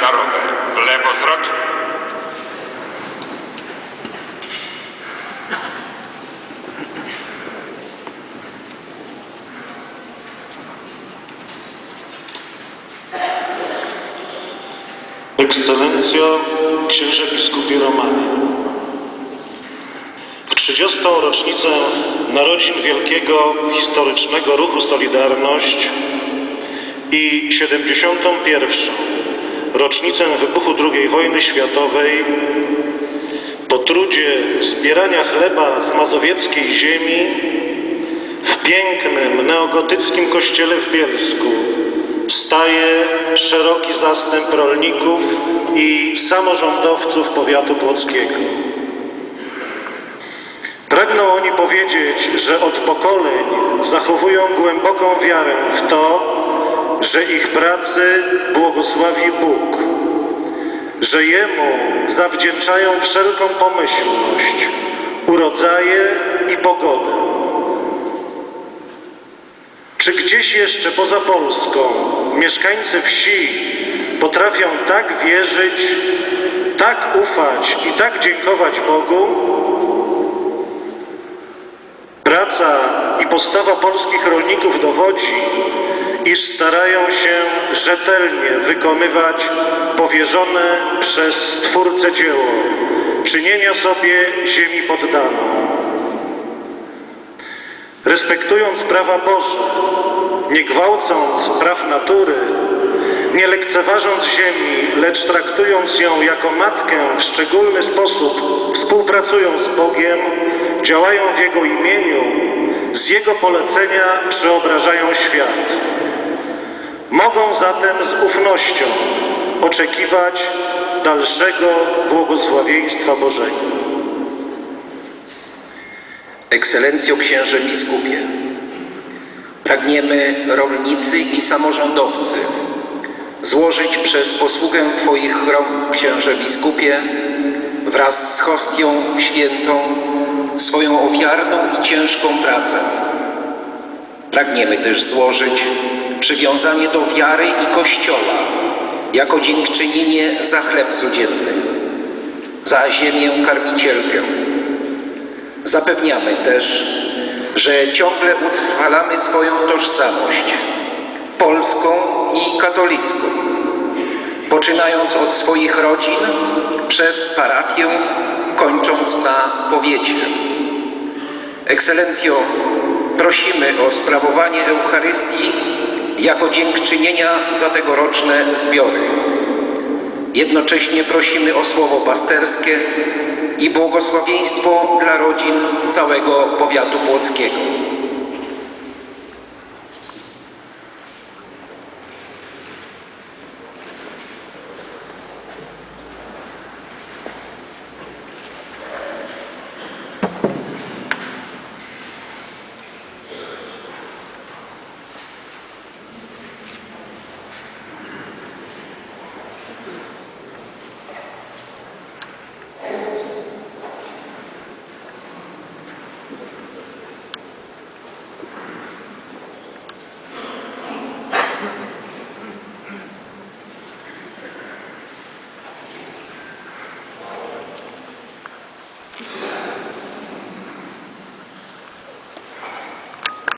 Poczty sztandarowe. W lewo zwrot. Ekscelencjo, księże biskupie Romanie. W 30. rocznicę narodzin wielkiego historycznego ruchu Solidarność i 71. rocznicę wybuchu II wojny światowej po trudzie zbierania chleba z mazowieckiej ziemi w pięknym neogotyckim kościele w Bielsku staje szeroki zastęp rolników i samorządowców powiatu płockiego. Pragną oni powiedzieć, że od pokoleń zachowują głęboką wiarę w to, że ich pracy błogosławi Bóg, że Jemu zawdzięczają wszelką pomyślność, urodzaje i pogodę. Czy gdzieś jeszcze poza Polską mieszkańcy wsi potrafią tak wierzyć, tak ufać i tak dziękować Bogu? Praca i postawa polskich rolników dowodzi, iż starają się rzetelnie wykonywać powierzone przez Stwórcę dzieło czynienia sobie ziemi poddaną. Respektując prawa Boże, nie gwałcąc praw natury, nie lekceważąc ziemi, lecz traktując ją jako matkę w szczególny sposób, współpracują z Bogiem, działają w Jego imieniu, z Jego polecenia przeobrażają świat. Mogą zatem z ufnością oczekiwać dalszego błogosławieństwa Bożego. Ekscelencjo księże biskupie, pragniemy rolnicy i samorządowcy złożyć przez posługę Twoich rąk, księże biskupie, wraz z hostią świętą swoją ofiarną i ciężką pracę. Pragniemy też złożyć przywiązanie do wiary i Kościoła jako dziękczynienie za chleb codzienny, za ziemię karmicielkę, Zapewniamy też, że ciągle utrwalamy swoją tożsamość polską i katolicką, poczynając od swoich rodzin, przez parafię, kończąc na powiecie. Ekscelencjo, prosimy o sprawowanie Eucharystii jako dziękczynienia za tegoroczne zbiory. Jednocześnie prosimy o słowo pasterskie i błogosławieństwo dla rodzin całego powiatu płockiego.